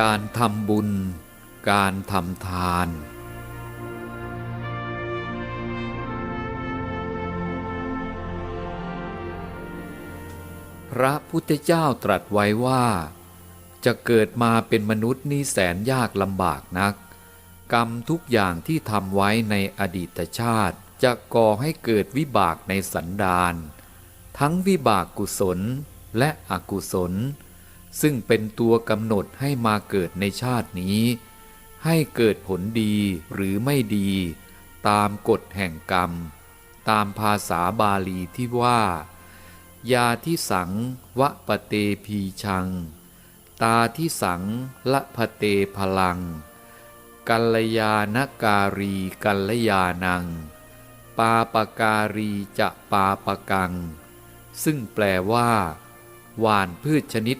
การทำบุญ การทำทาน พระพุทธเจ้าตรัสไว้ว่า จะเกิดมาเป็นมนุษย์นี่แสนยากลำบากนัก กรรมทุกอย่างที่ทำไว้ในอดีตชาติจะก่อให้เกิดวิบากในสันดานทั้งวิบากกุศลและอกุศล ซึ่งเป็นตัวกำหนดให้มาเกิดในชาตินี้ ให้เกิดผลดีหรือไม่ดี ตามกฎแห่งกรรม ตามภาษาบาลีที่ว่า ยาที่สังวะปะเตพีชัง ตาที่สังละพะเตพลัง กัลยาณการีกัลยานัง ปาปการีจะปาปกัง ซึ่งแปลว่าหวานพืชชนิด